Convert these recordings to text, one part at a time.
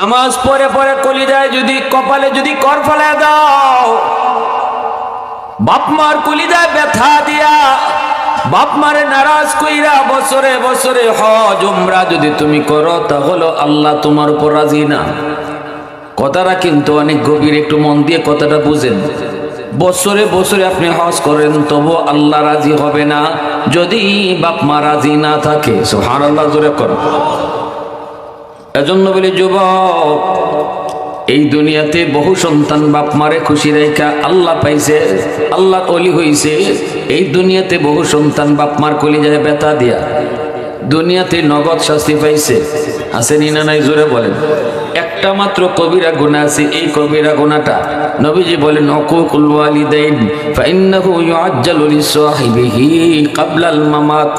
নামাজ পরে পড়ে কলিজায় যদি, কপালে যদি কর ফেলে দাও বাপ মার কলিজায় ব্যথা দিয়া বাপ মারে নারাজ কইরা বছরে বছরে হজ, উমরা যদি তুমি করো, তাহলে আল্লাহ তোমার উপর রাজি না। কথাটা কিন্তু অনেক গভীর, একটু মন দিয়ে কথাটা বুঝেন। বছরে বছরে আপনি হজ করেন তবু আল্লাহ রাজি হবে না। যদি বাপ মা রাজি না থাকে সুহান আল্লাহ জোরে কর। এজন্য বলি, যুবক, এই দুনিয়াতে বহু সন্তান বাপ মারে খুশি রেখা আল্লাহ পাইছে আল্লাহ অলি হইছে। এই দুনিয়াতে বহু সন্তান বাপ মার কলি যায় বেতা দিয়া। দুনিয়াতে নগদ শাস্তি পাইছে। আসেনি না নাই? জোরে বলেন। একটা মাত্র কবিরা গুণা আছে, এই কবিরা গুণাটা নবীজি বলেন অকুকুল ওয়ালিদাইন ফাইন্নাহু ইউআজ্জালু লিসাহিবিহি ক্বাবলাল মামাত।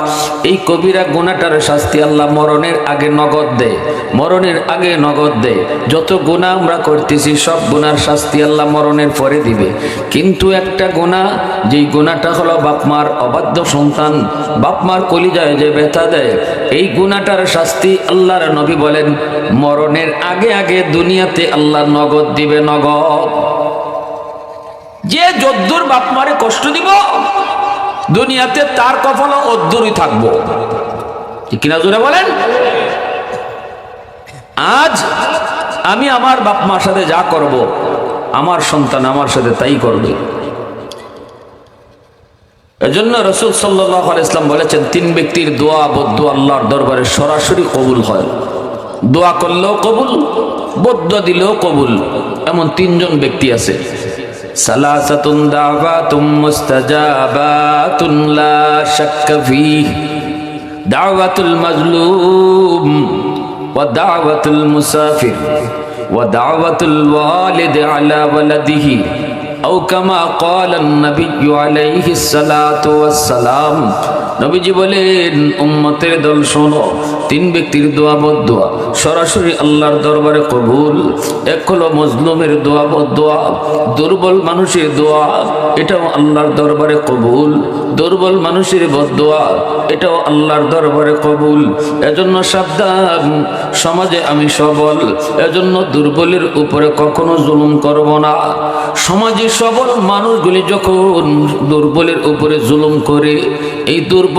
এই কবিরা গুণাটার শাস্তি আল্লাহ মরণের আগে নগদ দেয়, মরণের আগে নগদ দেয়। যত গুণা আমরা করতেছি, সব গুনার শাস্তি আল্লাহ মরণের পরে দিবে। কিন্তু একটা গুণা, যেই গুণাটা হলো বাপমার অবাধ্য সন্তান, বাপমার কলিজায় যে ব্যথা দেয়, এই গুণাটার শাস্তি আল্লাহর নবী বলেন, মরণের আগে আগে দুনিয়াতে আল্লাহ নগদ দিবে নগদ। যে যদ্দুর বাপ মারে কষ্ট দিব, দুনিয়াতে তার কফল অদ্দুরই থাকব। কিনা জোরে বলেন? আজ আমি আমার বাপ মার সাথে যা করব, আমার সন্তান আমার সাথে তাই করবে। এজন্য রসুল সাল্লাহ ইসলাম বলেছেন, তিন ব্যক্তির দোয়া বদ্ধ আল্লাহর দরবারে সরাসরি কবুল হয়। দোয়া করলেও কবুল বদ্য দিলেও কবুল। এমন তিনজন ব্যক্তি আছে। সালাসাতুন দাওয়াতুম মুস্তাজাবাতুন লা শাক্কা দাওয়াতুল মাজলুম ওয়া দাওয়াতুল মুসাফির ওয়া দাওয়াতুল ওয়ালিদ আলা ওয়ালাদিহি। আও কামা ক্বালা আন-নাবিয়্যু নবীজি বলেন, উম্মতের দল শোনো, তিন ব্যক্তির দোয়া বদোয়া। সরাসরি আল্লাহর দরবারে কবুল। এক হলো মজলুমের দোয়া বদোয়া, দুর্বল মানুষের দোয়া, এটাও আল্লাহর দরবারে কবুল। দুর্বল মানুষের বদোয়া, এটাও আল্লাহর দরবারে কবুল। এজন্য সাবধান, সমাজে আমি সবল, এজন্য দুর্বলের উপরে কখনো জুলুম করব না। সমাজে সবল মানুষগুলি যখন দুর্বলের উপরে জুলুম করে, এই দুর্বল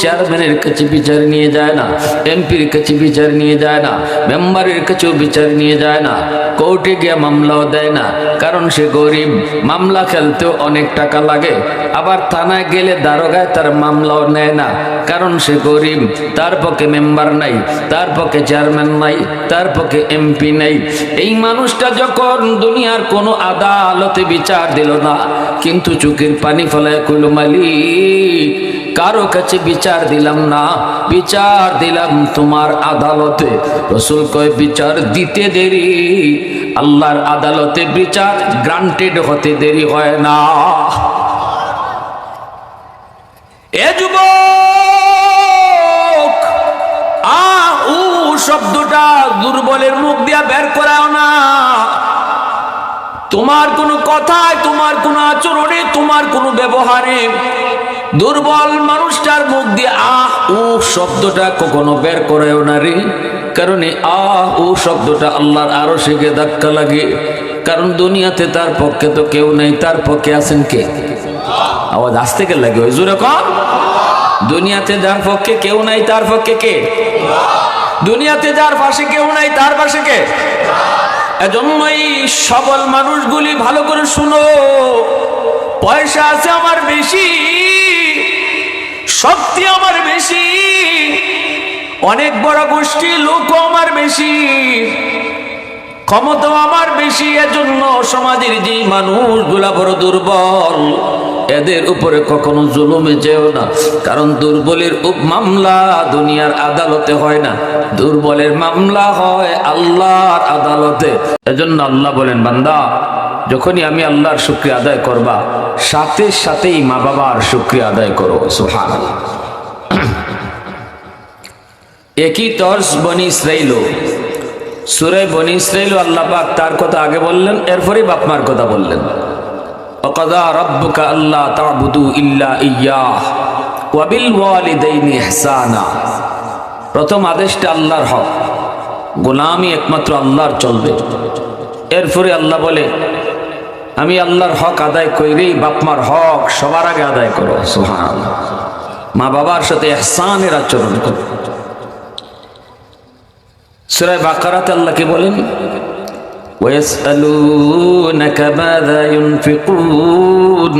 চেয়ারম্যানের কাছে বিচার নিয়ে যায় না এমপির কাছে বিচার নিয়ে যায় না মেম্বারের কাছেও বিচার নিয়ে যায় না কোর্টে গিয়ে মামলাও দেয় না, কারণ সে গরিব, মামলা খেলতেও অনেক টাকা লাগে, আবার থানায় গেলে দারোগায় তার মামলাও নেয় না, কারণ সে গরিব, তার পক্ষে মেম্বার নাই, তার পক্ষে চেয়ারম্যান নাই, তার পক্ষে এমপি নাই। এই মানুষটা যখন দুনিয়ার কোনো আদালতে বিচার দিল না, কিন্তু চোখের পানি ফলায় কইল মালিক কারও কাছে বিচার দিলাম না, বিচার দিলাম তোমার আদালতে। রসুল কয়, বিচার দিতে দেরি, আল্লাহর আদালতে বিচার গ্রান্টেড হতে দেরি হয় না। এ আ, উ শব্দটা দুর্বলের মুখ দিয়া বের করাও না। তোমার কোনো কথায়, তোমার কোনো আচরণে, তোমার কোনো ব্যবহারে দুর্বল মানুষটার মুখ দিয়ে আহ উ শব্দটা কখনো বের করেও না রে। কারণ আহ উ শব্দটা আল্লাহর আরও শিখে ধাক্কা লাগে। কারণ দুনিয়াতে তার পক্ষে তো কেউ নেই, তার পক্ষে আছেন কে? আওয়াজ আসতে কে লাগে, ওই জোরে কম দুনিয়াতে যার পক্ষে কেউ নাই, তার পক্ষে কে? দুনিয়াতে যার পাশে কেউ নাই, তার পাশে কে? এজন্যই সবল মানুষগুলি ভালো করে শুনো। পয়সা আছে আমার বেশি শক্তি আমার বেশি। অনেক বড় গোষ্ঠী লোক আমার বেশি। ক্ষমতা আমার বেশি। এজন্য সমাজের যে মানুষগুলা বড় দুর্বল, এদের উপরে কখনো জুলুমে যেও না। কারণ দুর্বলের মামলা দুনিয়ার আদালতে হয় না। দুর্বলের মামলা হয় আল্লাহর আদালতে। এজন্য আল্লাহ বলেন, বান্দা যখনই আমি আল্লাহর শুক্রিয়া আদায় করবা, সাথে সাথেই মা বাবার শুক্রিয়া আদায় করো সুহান একই তর্স বনি ইসরাইল সুরে বনি ইসরাইল আল্লাহ পাক তার কথা আগে বললেন, এরপরেই বাপমার কথা বললেন। অকদা রব্বুকা আল্লাহ তাবুদু ইল্লা ইয়্যাহ ওয়াবিল ওয়ালিদাইনি ইহসানা। প্রথম আদেশটা আল্লাহর হক গোলামি একমাত্র আল্লাহর চলবে। এরপরে আল্লাহ বলে আমি আল্লাহর হক আদায় করেই বাপমার হক সবার আগে আদায় করো সোহান মা বাবার সাথে এহসানের আচরণ করো সুরায় বাকারাতে আল্লাহ কি বলেন ويسألونك ماذا ينفقون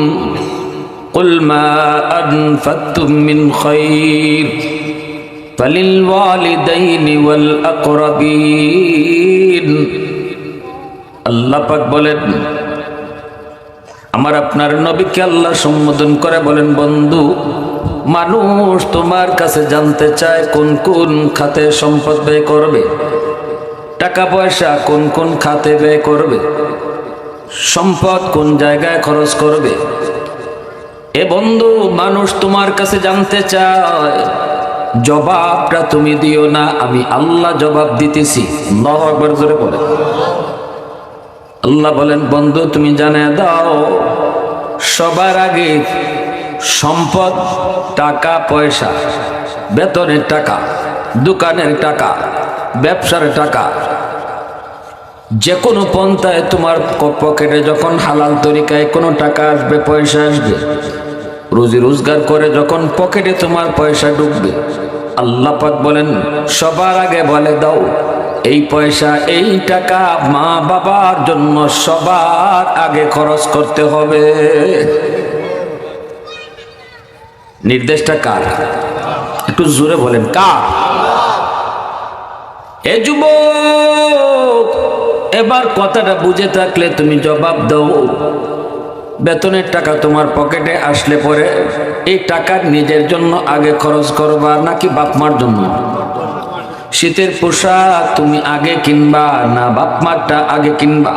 قل ما أنفقتم من خير فللوالدين والأقربين আল্লাহ পাক বলেন আমার আপনার নবীকে আল্লাহ সম্বোধন করে বলেন, বন্ধু, মানুষ তোমার কাছে জানতে চায় কোন কোন খাতে সম্পদ ব্যয় করবে। টাকা পয়সা কোন কোন খাতে ব্যয় করবে। সম্পদ কোন জায়গায় খরচ করবে। এ বন্ধু, মানুষ তোমার কাছে জানতে চায়, জবাবটা তুমি দিও না, আমি আল্লাহ জবাব দিতেছি। আকবার জোরে বলে আল্লাহ বলেন, বন্ধু, তুমি জানে দাও, সবার আগে সম্পদ, টাকা, পয়সা, বেতনের টাকা, দোকানের টাকা, ব্যবসার টাকা যে কোনো পন্থায় তোমার পকেটে যখন হালাল তরিকায় কোনো টাকা আসবে, পয়সা আসবে, রুজি রোজগার করে যখন পকেটে তোমার পয়সা ঢুকবে আল্লাহ পাক বলেন, সবার আগে বলে দাও এই পয়সা, এই টাকা মা বাবার জন্য সবার আগে খরচ করতে হবে। নির্দেশটা কার? একটু জোরে বলেন, কার? এ যুবক, এবার কথাটা বুঝে থাকলে তুমি জবাব দাও। বেতনের টাকা তোমার পকেটে আসলে পরে এই টাকা নিজের জন্য আগে খরচ করবা নাকি বাপমার জন্য? শীতের পোশাক তুমি আগে কিনবা, না বাপমারটা আগে কিনবা।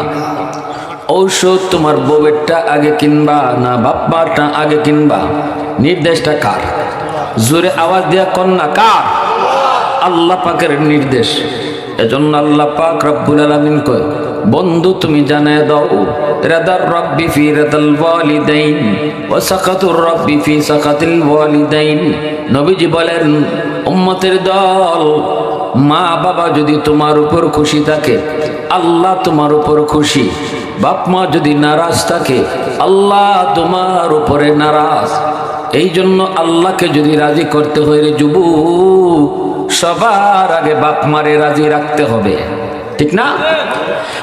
ঔষধ তোমার বউয়েরটা আগে কিনবা, না বাপমারটা আগে কিনবা। নির্দেশটা কার? জোরে আওয়াজ দেয়া কন্যা কার? আল্লাহ পাকের নির্দেশ। এজন্য আল্লাহ পাক রব্বুল আলামিন কয়, বন্ধু তুমি জানায় দাও, রাদার রব্বি ফি রাদাল ওয়ালিদাইন, ওয়া সাকাতুর রব্বি ফি সাকাতিল ওয়ালিদাইন। নবীজি বলেন, উম্মতের দল মা বাবা যদি তোমার উপর খুশি থাকে, আল্লাহ তোমার উপর খুশি। বাপ মা যদি নারাজ থাকে, আল্লাহ তোমার উপরে নারাজ। এই জন্য আল্লাহকে যদি রাজি করতে হয় রে যুবু, সবার আগে বাপ মারে রাজি রাখতে হবে। ঠিক না?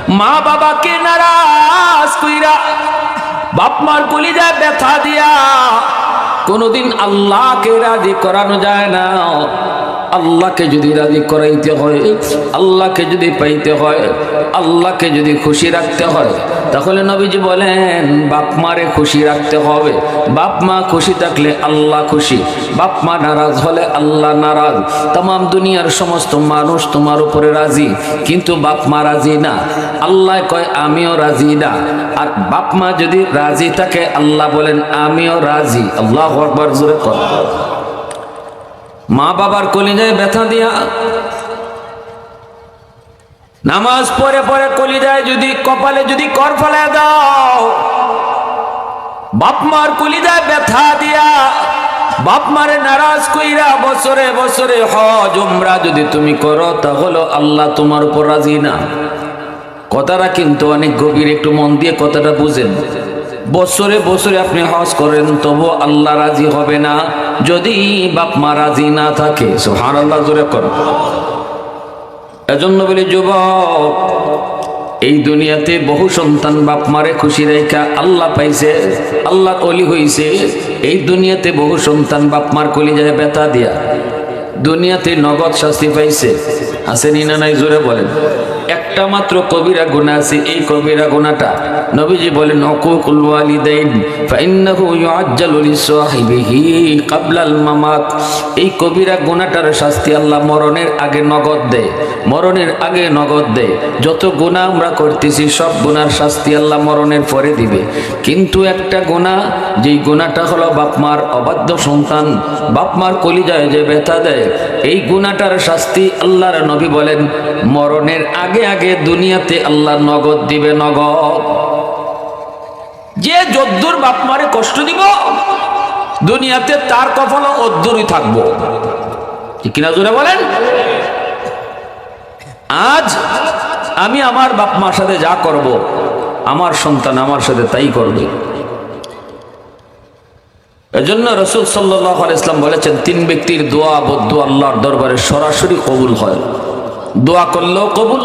মা বাবাকে নারাজ কইরা বাপ মার কলিজায় ব্যথা দিয়া কোনোদিন আল্লাহকে রাজি করানো যায় না। আল্লাহকে যদি রাজি করাইতে হয়, আল্লাহকে যদি পাইতে হয়, আল্লাহকে যদি খুশি রাখতে হয়, তাহলে নবীজি বলেন, বাপ মারে খুশি রাখতে হবে। বাপ মা খুশি থাকলে আল্লাহ খুশি। বাপ মা নারাজ হলে আল্লাহ নারাজ। তাম দুনিয়ার সমস্ত মানুষ তোমার উপরে রাজি। কিন্তু বাপ মা রাজি না। আল্লাহ কয়, আমিও রাজি না। আর বাপ মা যদি রাজি থাকে, আল্লাহ বলেন, আমিও রাজি। আল্লাহ আকবার জোরে কর। মা বাবার কলিজায় ব্যথা দিয়া। নামাজ পরে পরে কলিজায় যদি, কপালে যদি কর ফেলে দাও। বাপ মার কলিজায় ব্যথা দিয়া, বাপ মারে নারাজ কইরা বছরে বছরে হজ, উমরা যদি তুমি করো, তাহলে আল্লাহ তোমার উপর রাজি না। কথাটা কিন্তু অনেক গভীর, একটু মন দিয়ে কথাটা বুঝেন। বছরে বছরে আপনি হজ করেন তবু আল্লাহ রাজি হবে না। যদি বাপ মা রাজি না থাকে সোহান আল্লাহ জোরে কর। এজন্য বলি, যুবক, এই দুনিয়াতে বহু সন্তান বাপ মারে খুশি রেখা আল্লাহ পাইছে আল্লাহ কলি হইছে। এই দুনিয়াতে বহু সন্তান বাপ মার কলি যায় ব্যথা দিয়া, দুনিয়াতে নগদ শাস্তি পাইছে। আসেনি না নাই? জোরে বলেন। একটা মাত্র কবিরা গুণা আছে, এই কবিরা গুণাটা নবীজি বলেন অকুকুল ওয়ালিদাইন, ফাইন্নাহু ইউআজ্জালু লিসাহিবিহি ক্বাবলাল মামাত। এই কবিরা গুণাটার শাস্তি আল্লাহ মরণের আগে নগদ দেয়, মরণের আগে নগদ দেয়। যত গুনাহ আমরা করতেছি, সব গুনার শাস্তি আল্লাহ মরণের পরে দিবে। কিন্তু একটা গুনাহ যেই গুনাহটা হলো বাপমার অবাধ্য সন্তান, বাপমার কলিজায় যে ব্যথা দেয়, এই গুনাহটার শাস্তি আল্লাহর নবী বলেন, মরণের আগে আগে দুনিয়াতে আল্লাহ নগদ দিবে নগদ। যে যদ্দুর বাপ মারে কষ্ট দিব, দুনিয়াতে তার কফল অদ্দুরই থাকব। কিনা জোরে বলেন? আজ আমি আমার বাপ মার সাথে যা করব, আমার সন্তান আমার সাথে তাই করবে। এজন্য রসুল সাল্লাহ ইসলাম বলেছেন, তিন ব্যক্তির দোয়া বদ্ধ আল্লাহর দরবারে সরাসরি কবুল হয়। দোয়া করলেও কবুল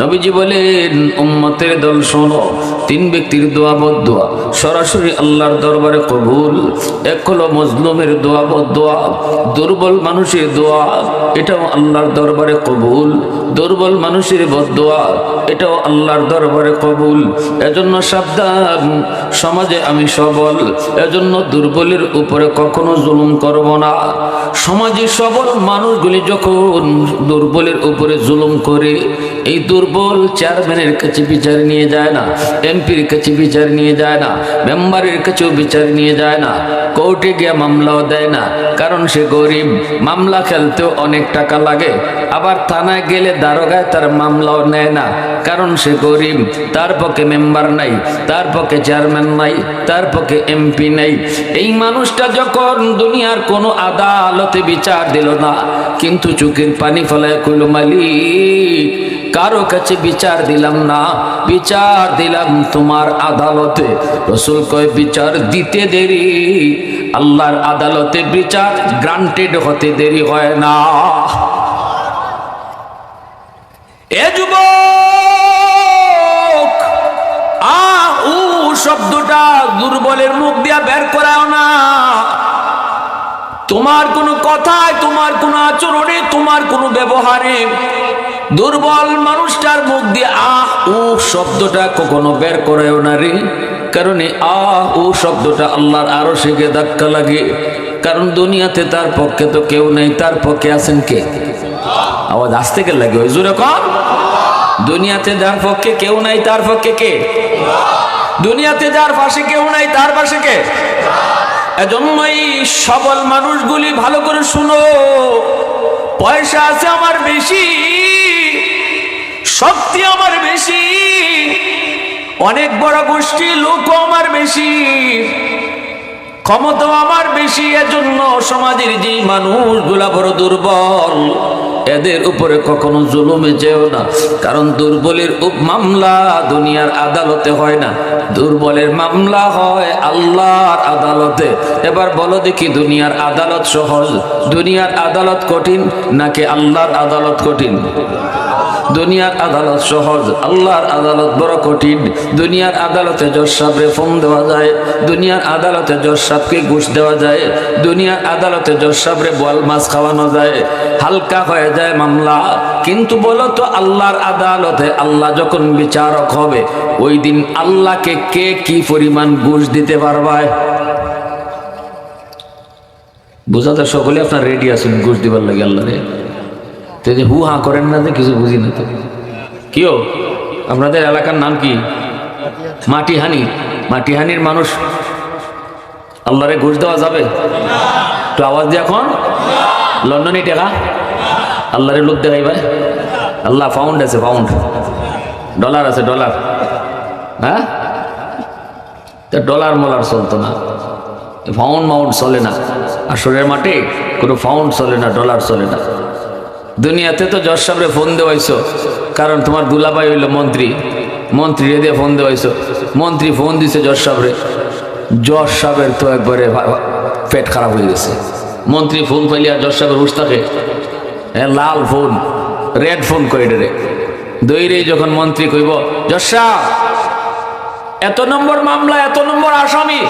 নবীজি বলেন, উম্মতের দল শোনো, তিন ব্যক্তির দোয়া বদোয়া সরাসরি আল্লাহর দরবারে কবুল। এক হলো মজলুমের দোয়া বদোয়া দুর্বল মানুষের দোয়া, এটাও আল্লাহর দরবারে কবুল। দুর্বল মানুষের বদোয়া এটাও আল্লাহর দরবারে কবুল। এজন্য সাবধান, সমাজে আমি সবল, এজন্য দুর্বলের উপরে কখনো জুলুম করব না। সমাজে সবল মানুষগুলি যখন দুর্বলের উপরে জুলুম করে, এই দুর্বল চেয়ারম্যানের কাছে বিচার নিয়ে যায় না, এমপির কাছে বিচার নিয়ে যায় না, মেম্বারের কাছেও বিচার নিয়ে যায় না, কোর্টে গিয়ে মামলাও দেয় না, কারণ সে গরিব, মামলা খেলতেও অনেক টাকা লাগে, আবার থানায় গেলে দারোগায় তার মামলাও নেয় না, কারণ সে গরিব, তার পক্ষে মেম্বার নাই, তার পক্ষে চেয়ারম্যান নাই, তার পক্ষে এমপি নাই, এই মানুষটা যখন দুনিয়ার কোনো আদালতে বিচার দিল না, কিন্তু চোখের পানি ফলায় কইল, মালিক কারও কাছে বিচার দিলাম না, বিচার দিলাম তোমার আদালতে। রসুল কয়, বিচার দিতে দেরি, আল্লাহর আদালতে বিচার গ্রান্টেড হতে দেরি হয় না। এ আ, উ শব্দটা দুর্বলের মুখ দিয়া বের করাও না। তোমার কোনো কথায়, তোমার কোনো আচরণে, তোমার কোনো ব্যবহারে দুর্বল মানুষটার মুখ দিয়ে আহ উ শব্দটা কখনো বের করেও না রে। কারণ আহ উ শব্দটা আল্লাহর আরও শিখে ধাক্কা লাগে। কারণ দুনিয়াতে তার পক্ষে তো কেউ নেই, তার পক্ষে আছেন কে? আওয়াজ আসতে কে লাগে, ওই জোরে কম দুনিয়াতে যার পক্ষে কেউ নাই, তার পক্ষে কে? দুনিয়াতে যার পাশে কেউ নাই, তার পাশে কে? এজন্যই সবল মানুষগুলি ভালো করে শুনো। পয়সা আছে আমার বেশি। শক্তি আমার বেশি। অনেক বড় গোষ্ঠী লোকও আমার বেশি। ক্ষমতা আমার বেশি। এজন্য সমাজের যে মানুষগুলা বড় দুর্বল, এদের উপরে কখনো জুলুমে যেও না। কারণ দুর্বলের মামলা দুনিয়ার আদালতে হয় না। দুর্বলের মামলা হয় আল্লাহর আদালতে। এবার বলো দেখি দুনিয়ার আদালত সহজ, দুনিয়ার আদালত কঠিন নাকি আল্লাহর আদালত কঠিন? দুনিয়ার আদালত সহজ, আল্লাহর আদালত বড় কঠিন। দুনিয়ার আদালতে জজ সাহেবরে ফোন দেওয়া যায়, দুনিয়ার আদালতে জজ সাহেবকে ঘুষ দেওয়া যায়, দুনিয়ার আদালতে জজ সাহেবরে বল মাছ খাওয়ানো যায়। হালকা হয়ে যায় মামলা, কিন্তু বলো তো আল্লাহর আদালতে আল্লাহ যখন বিচারক হবে, ওই দিন আল্লাহকে কে কি পরিমাণ ঘুষ দিতে পারবায় বোঝাতে সকলে আপনার রেডি আছেন ঘুষ দিবার লাগে আল্লাহরে? তো যে হু হা করেন না যে কিছু বুঝি না তো। কিও? আপনাদের এলাকার নাম কি? মাটিহানি। মাটিহানির মানুষ আল্লাহরে ঘুষ দেওয়া যাবে? তো আওয়াজ দিয়ে এখন। লন্ডনে টেকা। আল্লাহরে লোক দেখাই ভাই। আল্লাহ পাউন্ড আছে পাউন্ড ডলার আছে, ডলার। হ্যাঁ? তা ডলার মলার চলতো না। ফাউন্ড মাউন্ড চলে না। আসরের মাঠে কোনো ফাউন্ড চলে না, ডলার চলে না। দুনিয়াতে তো জজ সাহেবরে ফোন দেওয়াইছো। কারণ তোমার দুলাভাই হইল মন্ত্রী। মন্ত্রী দিয়ে ফোন দেওয়াইছো। মন্ত্রী ফোন দিছে জজ সাহেবরে। জজ সাহেবের তো একবারে পেট খারাপ হয়ে গেছে। মন্ত্রী ফোন পাইলে আর জজ সাহেবের হুশ থাকে। হ্যাঁ লাল ফোন রেড ফোন কইডে রে দইরেই যখন মন্ত্রী কইব, জজ সাহেব, এত নম্বর মামলা, এত নম্বর আসামি।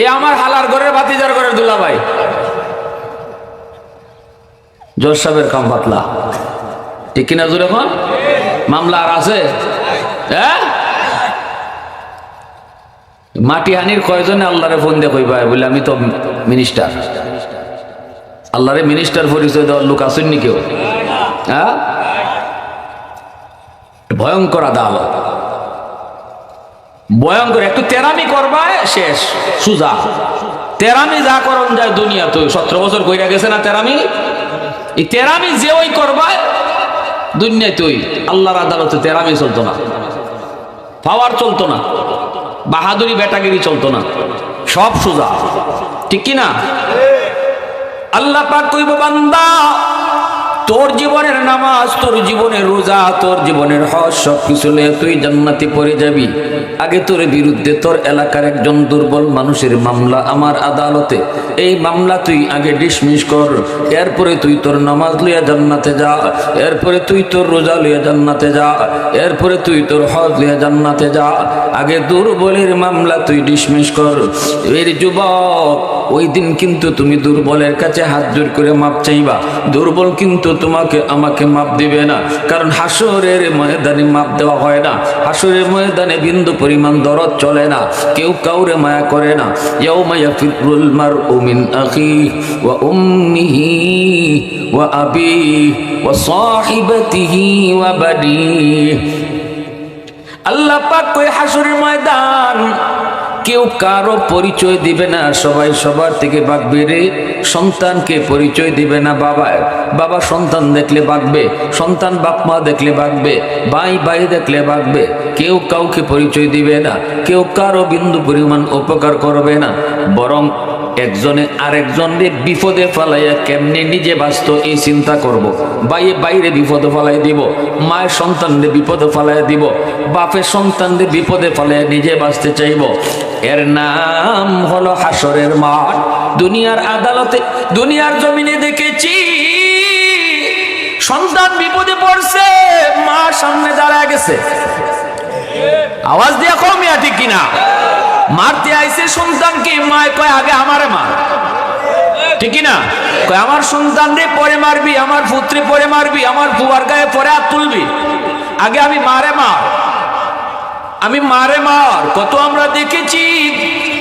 এ আমার হালার ঘরের ভাতিজার ঘরের দুলাভাই। জজ সাহেবের কাম পাতলা। ঠিক কিনা জোর এখন মামলা আর আছে? হ্যাঁ মাটিহানির কয়জনে আল্লাহরে ফোন দিয়ে কইবা? বলে আমি তো মিনিস্টার আল্লাহরে মিনিস্টার পরিচয় দেওয়ার লোক আসেননি কেউ? ভয়ঙ্কর আদালত। ভয়ঙ্কর, একটু তেরামি করবা শেষ, সুজা। তেরামি যা করন যায় দুনিয়া তো সতেরো বছর কইরা গেছে না তেরামি? এই তেরামি যে ওই করবা, দুনিয়ায় তুই। আল্লাহর আদালতে তেরামি চলতো না। পাওয়ার চলতো না। বাহাদুরি, বেটাগিরি চলতো না। সব সোজা। ঠিক কি না আল্লাহ পাক কইব, বান্দা, তোর জীবনের নামাজ, তোর জীবনের রোজা, তোর জীবনের হজ সব কিছু নিয়ে তুই জান্নাতি পড়ে যাবি। আগে তোর বিরুদ্ধে তোর এলাকার একজন দুর্বল মানুষের মামলা আমার আদালতে। এই মামলা তুই আগে ডিসমিস কর, এরপরে তুই তোর নামাজ লইয়া জান্নাতে যা, এরপরে তুই তোর রোজা লইয়া জান্নাতে যা, এরপরে তুই তোর হজ লইয়া জান্নাতে যা। আগে দুর্বলের মামলা তুই ডিসমিস কর। এর যুবক, ওই দিন কিন্তু তুমি দুর্বলের কাছে হাত জোর করে মাপ চাইবা। দুর্বল কিন্তু তোমাকে, আমাকে মাপ দিবে না। কারণ হাসরের ময়দানে মাপ দেওয়া হয় না। হাসরের ময়দানে বিন্দু পরিমাণ দরদ চলে না। কেউ কাউরে মায়া করে না। ইয়াউমায়া ফিরুল মার উমিন আখি ওয়া উম্মিহি ওয়া আবি ওয়া সাহিবাতিহি ওয়া বানিহি আল্লাহ পাক কই হাসুরের ময়দান কেউ কারও পরিচয় দিবে না। সবাই সবার থেকে বাগবে রে। সন্তানকে পরিচয় দিবে না বাবা। বাবা সন্তান দেখলে বাঁকবে। সন্তান বাপ মা দেখলে বাগবে ভাই ভাই দেখলে বাগবে কেউ কাউকে পরিচয় দিবে না। কেউ কারও বিন্দু পরিমাণ উপকার করবে না। বরং একজনে আরেকজনরে বিপদে ফালাইয়া কেমনে নিজে বাঁচত এই চিন্তা করব। বাইরে বাইরে বিপদে ফালাই দিব, মায়ের সন্তানরে বিপদে ফালাই দিব, বাপের সন্তানরে বিপদে ফালাইয়া নিজে বাঁচতে চাইব। এর নাম হলো হাসরের মাঠ। দুনিয়ার আদালতে, দুনিয়ার জমিনে দেখেছি, সন্তান বিপদে পড়ছে, মা সামনে দাঁড়ায় গেছে। আওয়াজ দিয়া কমিয়া ঠিক কিনা? মারতে আইছে সন্তানকে, মায় কয়, আগে আমারে মার। ঠিক না কয়, আমার সন্তান রে, পরে মারবি, আমার পুত্রে পরে মারবি, আমার বুয়ার গায়ে পরে হাত তুলবি। আগে আমি মারে মার। আমি মারে মার, কত আমরা দেখেছি।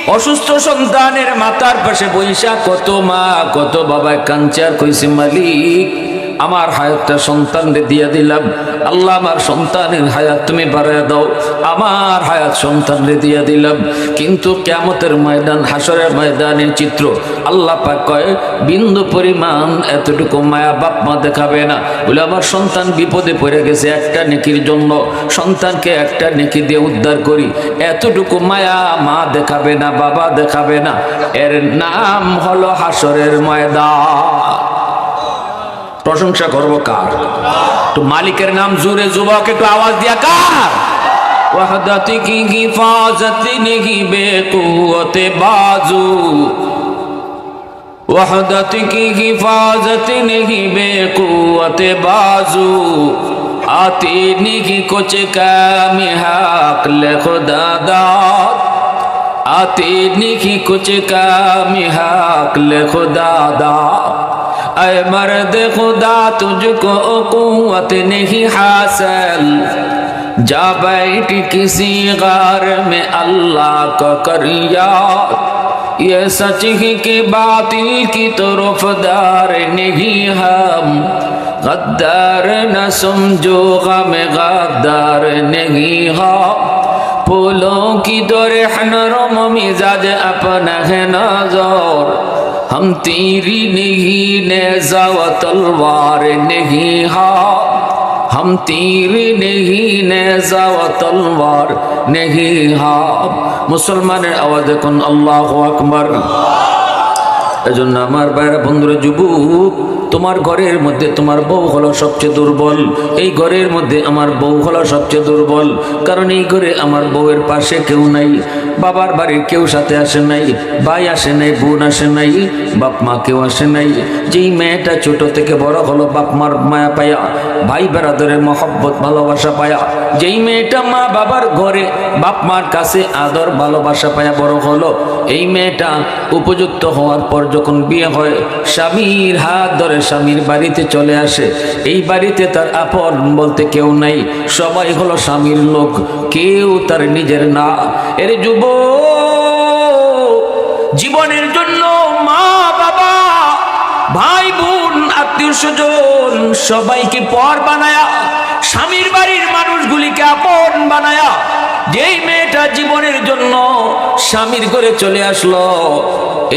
অসুস্থ সন্তানের মাথার পাশে বৈশা কত মা, কত বাবা, কাঞ্চার কইছে মালিক। আমার হায়াতটা সন্তানরে দিয়ে দিলাম। আল্লাহ আমার সন্তানের হায়াত তুমি বাড়ায় দাও। আমার হায়াত সন্তানরে দিয়ে দিলাম। কিন্তু কেমতের ময়দান হাসরের ময়দানের চিত্র আল্লাহ পাক কয়, বিন্দু পরিমাণ এতটুকু মায়া বাপ মা দেখাবে না। বলে আমার সন্তান বিপদে পড়ে গেছে একটা নেকির জন্য। সন্তানকে একটা নেকি দিয়ে উদ্ধার করি। এতটুকু মায়া মা দেখাবে না, বাবা দেখাবে না। এর নাম হলো হাসরের ময়দান। প্রশংসা করব কার? তো মালিকের নাম জোরে যুবক, একটু আওয়াজ দিয়া কার? ওয়াহদাতি কি বেকুয়তে বাজু? ওয়াহদাতি কি হিফাজতি নিহি বেকুয়তে বাজু? আতি নিহি কুচকা মিহাক লেখো দাদা আতি নিহি কোচে কামি হাক লেখো দাদা اے مرد خدا، تجھ کو قوت نہیں حاصل۔ جا بیٹھ کسی غار میں اللہ کا کر یاد یہ سچ ہی کہ باطل کی طرف دار نہیں ہم۔ غدار نہ سمجھو غم غدار نہیں ہا۔ پھولوں کی تو رہن رم مزاج اپنا ہے نازور۔ ہم تیری نہیں نیزہ و تلوار نہیں ہاں ہم تیر نہیں نیزہ و تلوار نہیں ہاں مسلمان عوض کن، اللہ اکبر۔ এজন্য আমার বাইরা বন্ধুরা, যুবক, তোমার ঘরের মধ্যে তোমার বউ হলো সবচেয়ে দুর্বল। এই ঘরের মধ্যে আমার বউ হলো সবচেয়ে দুর্বল। কারণ এই ঘরে আমার বউয়ের পাশে কেউ নাই, বাবার বাড়ির কেউ সাথে আসে নাই, ভাই আসে নাই, বোন আসে নাই, বাপ মা কেউ আসে নাই। যেই মেয়েটা ছোট থেকে বড় হলো, বাপ মার মায়া পায়া, ভাই বেড়াদরের মহব্বত, ভালোবাসা পায়া। যেই মেয়েটা মা বাবার ঘরে, বাপ মার কাছে আদর, ভালোবাসা পায়া বড় হলো, এই মেয়েটা উপযুক্ত হওয়ার পর যখন বিয়ে হয়, স্বামীর হাত ধরে স্বামীর বাড়িতে চলে আসে। এই বাড়িতে তার আপন বলতে কেউ নাই, সবাই হলো স্বামীর লোক, কেউ তার নিজের না। এর যুব জীবনের জন্য মা বাবা ভাই বোন আত্মীয় স্বজন সবাইকে পর বানায়া, স্বামীর বাড়ির মানুষগুলিকে আপন বানায়া যেই মেয়েটা জীবনের জন্য স্বামীর ঘরে চলে আসলো,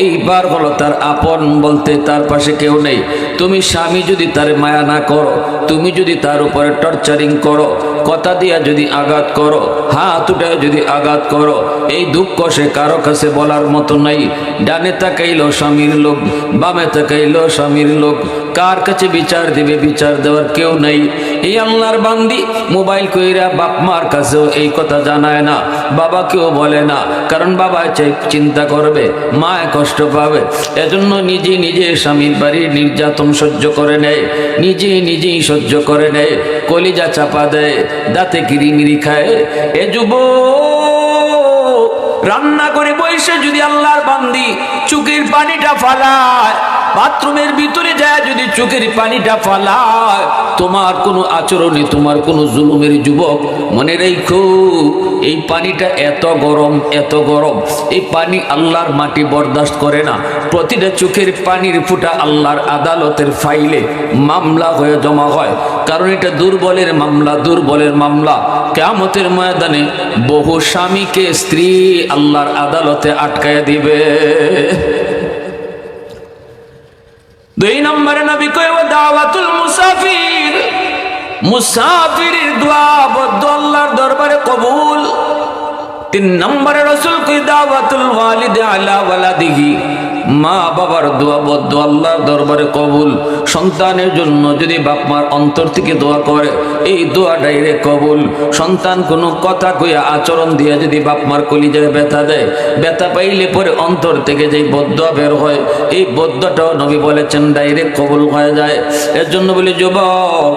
এইবার হলো তার আপন বলতে তার পাশে কেউ নেই। তুমি স্বামী যদি তার মায়া না করো, তুমি যদি তার উপরে টর্চারিং করো, কথা দিয়া যদি আঘাত করো, হাত উঠায় যদি আঘাত করো, এই দুঃখ সে কারও কাছে বলার মতো নাই। ডানে তাকাইলো স্বামীর লোক, বামে তাকাইলো স্বামীর লোক কার কাছে বিচার দিবে, বিচার দেওয়ার কেউ নাই। এই আল্লাহর বান্দি মোবাইল কইরা বাপ মার কাছেও এই কথা জানায় না বাবা কেউ বলে না, কারণ বাবা চিন্তা করবে, মা কষ্ট পাবে। এজন্য নিজে নিজে স্বামীর বাড়ির নির্যাতন সহ্য করে নেয়, নিজে নিজেই সহ্য করে নেয়, কলিজা চাপা দেয়, দাঁতে কিরিমিরি খায়। এ যুবক, রান্না করে বসে যদি আল্লাহর বান্দি চুকের পানিটা ফালায় বাথরুমের ভিতরে যায়, যদি চোখের পানিটা ফালায়, তোমার কোনো আচরণে তোমার কোনো জুলুমের যুবক মনে রেখো, এই পানিটা এত গরম এত গরম, এই পানি আল্লাহর মাটি বরদাস্ত করে না। প্রতিটা চোখের পানির ফুটা আল্লাহর আদালতের ফাইলে মামলা হয়ে জমা হয়। কারণ এটা দুর্বলের মামলা দুর্বলের মামলা। কেমতের ময়দানে বহু স্বামীকে স্ত্রী আল্লাহর আদালতে আটকায় দিবে। দুই নম্বরে নবী কয় দাওয়াতুল মুসাফির, মুসাফিরের দোয়া বদ্ধ আল্লাহর দরবারে কবুল। তিন নম্বরে রসুল কই দাওয়াতুল ওয়ালিদ আলা ওয়ালাদিহি। মা বাবার দোয়া বদ্ধ আল্লাহর দরবারে কবুল। সন্তানের জন্য যদি বাপ মার অন্তর থেকে দোয়া করে, এই দোয়া ডাইরে কবুল। সন্তান কোনো কথা কইয়া আচরণ দিয়ে যদি বাপ মার কলিজায় ব্যথা দেয়, ব্যথা পাইলে পরে অন্তর থেকে যেই বদ্ধ বের হয়, এই বদ্ধটাও নবী বলেছেন ডাইরেক্ট কবুল হয়ে যায়। এর জন্য বলি, যুবক,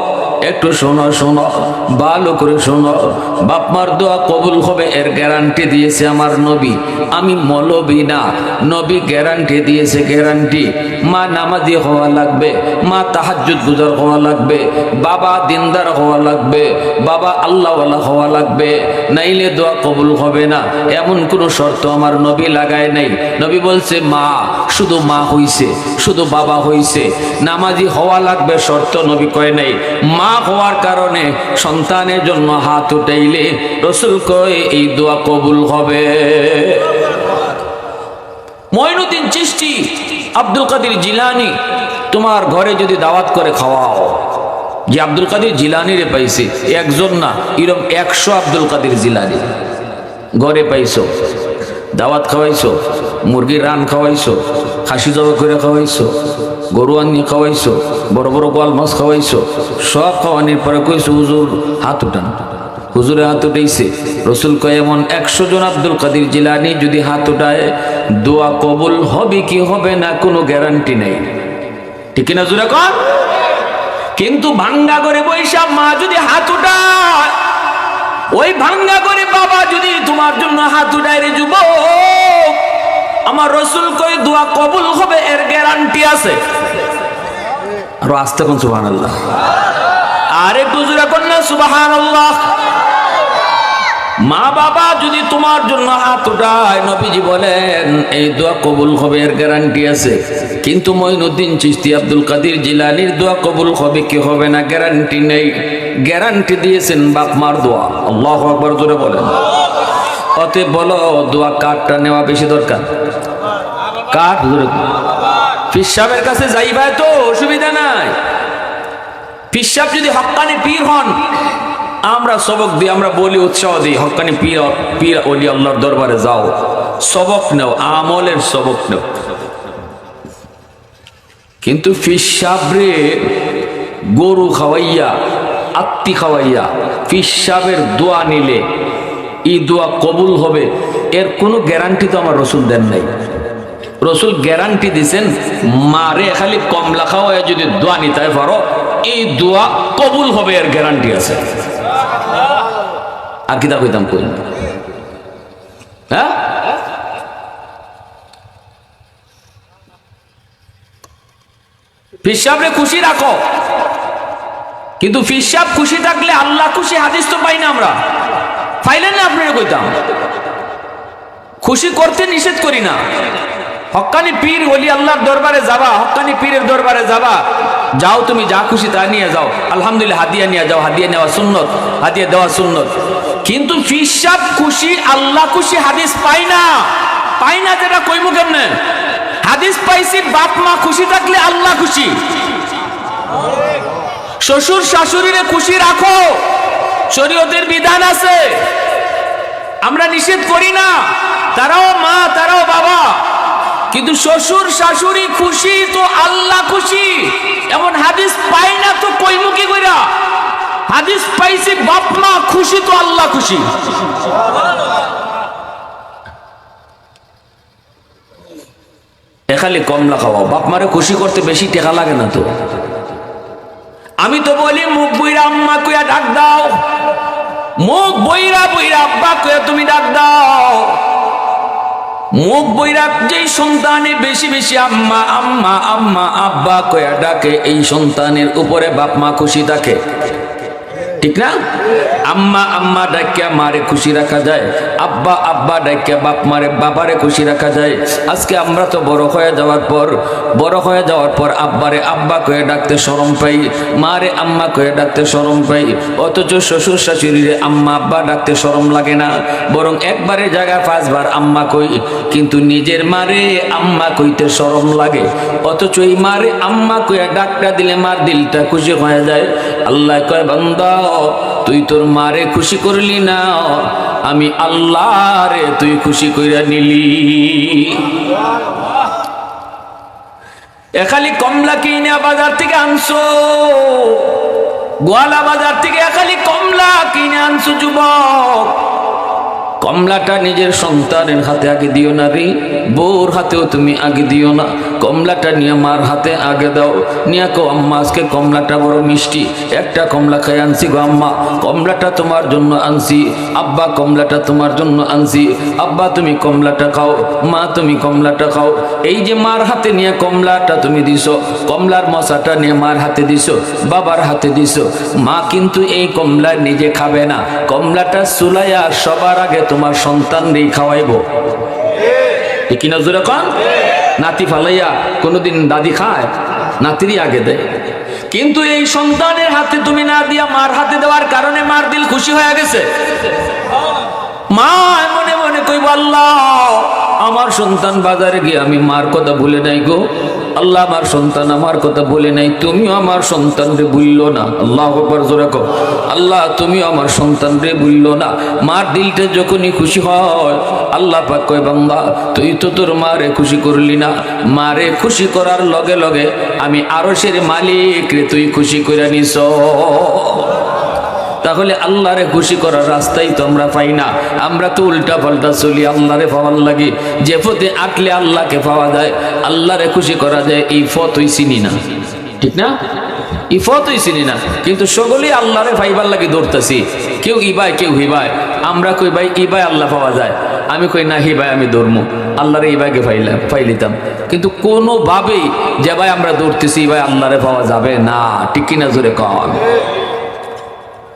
একটু শোনো শোনো। ভালো করে শোনো। বাপ মার দোয়া কবুল হবে, এর গ্যারান্টি দিয়েছে আমার নবী। আমি মলবি না। নবী গ্যারান্টি দিয়েছে গ্যারান্টি মা নামাজি হওয়া লাগবে, মা তাহাজ্জুদ গুজার হওয়া লাগবে, বাবা দিনদার হওয়া লাগবে, বাবা আল্লাহওয়ালা হওয়া লাগবে। নাইলে দোয়া কবুল হবে না। এমন কোনো শর্ত আমার নবী লাগায় নাই। নবী বলছে, মা, শুধু মা হইছে, শুধু বাবা হইছে। নামাজি হওয়া লাগবে শর্ত নবী কয় নাই। মা হওয়ার কারণে সন্তানের জন্য হাত উঠাইলে রসুল কয়, এই দোয়া কবুল হবে। ময়নুদ্দিন চিষ্টি আব্দুল কাদির জিলানি, তোমার ঘরে যদি দাওয়াত করে খাওয়াও। যে আব্দুল কাদির জিলানিরে পাইছে, একজন না এরকম একশো আব্দুল কাদির জিলানি। ঘরে পাইছো, দাওয়াত খাওয়াইছো, মুরগির রান খাওয়াইছো খাসি জবা করে খাওয়াইছো, গরু আনিয়ে খাওয়াইছো, বড় বড় গোয়াল মাছ খাওয়াইছো, সব খাওয়ানির পরে কইছো, হুজুর, হাত উঠান। হুজুরে হাত উঠাইছে। রসুল কয়, এমন একশো জন আব্দুল কাদির জিলানি যদি হাত উঠায়, দোয়া কবুল হবে কি হবে না কোনো গ্যারান্টি নেই। ঠিক না জুড়ে কন? কিন্তু ভাঙ্গা করে বৈশা মা যদি হাত উঠায়, ওই ভাঙ্গা করে বাবা যদি তোমার জন্য হাত উঠায় রে যুবক আমার রসুল কই, দোয়া কবুল হবে, এর গ্যারান্টি আছে। আর আসতে কোন সুবাহ আল্লাহ আর জোরে কন্যা সুবাহ আল্লাহ মা বাবা যদি তোমার জন্য হাত উঠায়, নবীজি বলেন, এই দোয়া কবুল হবে, এর গ্যারান্টি আছে। কিন্তু মঈনুদ্দিন চিস্তি আব্দুল কাদির জিলানির দোয়া কবুল হবে কি হবে না গ্যারান্টি নেই। গ্যারান্টি দিয়েছেন বাপ মার দোয়া। আল্লাহ আকবর জোরে বলেন। অতে বলো, দোয়া কাঠটা নেওয়া বেশি দরকার। কাঠ জোরে ফিসাবের কাছে যাইবা তো, অসুবিধা নাই। পিসাব যদি হক্কানি পীর হন, আমরা সবক দিই আমরা বলি উৎসাহ দিই, হকানি পীর পীর অলি আল্লাহর দরবারে যাও। সবক নেও, আমলের সবক নেও। কিন্তু ফিসাবরে গরু খাওয়াইয়া, আত্মি খাওয়াইয়া ফিসাবের দোয়া নিলে এই দোয়া কবুল হবে, এর কোনো গ্যারান্টি তো আমার রসুল দেন নাই। রসুল গ্যারান্টি দিছেন মারে খালি কমলা খাওয়াইয়া যদি দোয়া নিতে পারো, এই দোয়া কবুল হবে, এর গ্যারান্টি আছে। আর কিতা কইতাম কই? হ্যাঁ? ফিসাবরে খুশি রাখো। কিন্তু ফিসাব খুশি থাকলে আল্লাহ খুশি হাদিস তো পাই না আমরা। পাইলেন না আপনারা কইতাম। খুশি করতে নিষেধ করি না। হক্কানি পীর ওলি আল্লাহর দরবারে যাবা হক্কানি পীরের দরবারে যাবা। যাও তুমি যা খুশি তা নিয়ে যাও। আলহামদুলিল্লাহ, হাদিয়া নিয়ে যাও, হাদিয়া নেওয়া সুন্নত, হাদিয়া দেওয়া সুন্নত। কিন্তু ফিসাব খুশি, আল্লাহ খুশি হাদিস পাই না। পাই না যেটা কইমু কেমনে? হাদিস পাইছি, বাপ মা খুশি থাকলে আল্লাহ খুশি। শ্বশুর শাশুড়িরে খুশি রাখো। শরীয়তের বিধান আছে। আমরা নিষেধ করি না। তারাও মা, তারাও বাবা। কিন্তু শ্বশুর, শাশুড়ি খুশি তো আল্লাহ খুশি। এমন হাদিস পাই না তো কইমুখী কইরা। হাদিস পাইছি বাপ মা খুশি তো আল্লাহ খুশি। খালি কমলা খাওয়া বাপ মারে খুশি করতে বেশি টেকা লাগে না তো। আমি তো বলি, মুখ বইরা আম্মা কুয়া ডাক দাও। মুখ বইরা বইরা আব্বা কুয়া তুমি ডাক দাও। মুখ বইরা যেই সন্তানে বেশি বেশি আম্মা আম্মা আম্মা, আব্বা কয়া ডাকে, এই সন্তানের উপরে বাপ মা খুশি থাকে। ঠিক না? আম্মা আম্মা ডাকিয়া মারে খুশি রাখা যায়। আব্বা আব্বা ডাকিয়া বাপ মারে, বাবারে খুশি রাখা যায়। আজকে আমরা তো বড় হয়ে যাওয়ার পর, বড় হয়ে যাওয়ার পর আব্বারে আব্বা কয়ে ডাকতে শরম পাই, মারে আম্মা কয়ে ডাকতে শরম পাই। অথচ শ্বশুর শাশুড়িরে আম্মা, আব্বা ডাকতে শরম লাগে না। বরং একবারে জায়গায় পাঁচবার আম্মা কই, কিন্তু নিজের মারে আম্মা কইতে শরম লাগে। অথচ এই মারে আম্মা কইয়া ডাকটা দিলে মার দিলটা খুশি হয়ে যায়। আল্লাহ কয়, বান্দা তুই তোর মারে খুশি করলি না আমি আল্লাহ রে তুই খুশি কইরা নিলি। এখালি কমলা কিনে বাজার থেকে আনছো, গোয়ালা বাজার থেকে এখালি খালি কমলা কিনে আনছো, যুবক। কমলাটা নিজের সন্তানের হাতে আগে দিও না রে। বউর হাতেও তুমি আগে দিও না। কমলাটা নিয়ে মার হাতে আগে দাও। নিয়ে কো আম্মা, আজকে কমলাটা বড় মিষ্টি। একটা কমলা খাই আনছি গো আম্মা। কমলাটা তোমার জন্য আনছি। আব্বা, কমলাটা তোমার জন্য আনছি। আব্বা, তুমি কমলাটা খাও। মা, তুমি কমলাটা খাও। এই যে মার হাতে নিয়ে কমলাটা তুমি দিছো, কমলার মশাটা নিয়ে মার হাতে দিছো, বাবার হাতে দিছো। মা কিন্তু এই কমলা নিজে খাবে না। কমলাটা সুলাইয়া সবার আগে তোমার সন্তানরেই খাওয়াইব। ঠিক কিনা জোরে কন? নাতি ফালাইয়া কোনোদিন দাদি খায়, নাতিরই আগে দেয়। কিন্তু এই সন্তানের হাতে তুমি না দিয়া মার হাতে দেওয়ার কারণে মার দিল খুশি হয়ে গেছে। মা মনে মনে কইব, আল্লাহ, আমার সন্তান বাজারে গিয়ে আমি মার কথা ভুলে নাই গো। আল্লাহ আমার সন্তান, আমার কথা বলে নাই, তুমিও আমার সন্তান রে ভুললো না। আল্লাহ একবার জোরে কও। আল্লাহ, তুমিও আমার সন্তান রে ভুললো না। মার দিলটা যখনই খুশি হয়, আল্লাহ পাক কয়, বান্দা, তুই তো তোর মারে খুশি করলি না। মারে খুশি করার লগে লগে আমি আরশের মালিক রে, তুই খুশি করে নিস তাহলে আল্লাহরে খুশি করার রাস্তাই তো আমরা পাই না। আমরা তো উল্টা পাল্টা চলি, আল্লাহরে পাওয়ার লাগে। যে পথে আঁকলে আল্লাহকে পাওয়া যায়, আল্লাহরে খুশি করা যায়, এই পথই চিনি না। ঠিক না? এই পথই চিনি না। কিন্তু সকলেই আল্লাহরে পাইবার লাগে দৌড়তেছি। কেউ ইবাই কেউ হিবায় আমরা কই ভাই ইবাই আল্লাহ পাওয়া যায়। আমি কই না হিবাই আমি দৌড়মু। আল্লাহরে ইবাইকে পাইলাম পাইলিতাম। কিন্তু কোনোভাবেই যে ভাই আমরা দৌড়তেছি ভাই আল্লাহরে পাওয়া যাবে না। ঠিক কিনা জোরে কম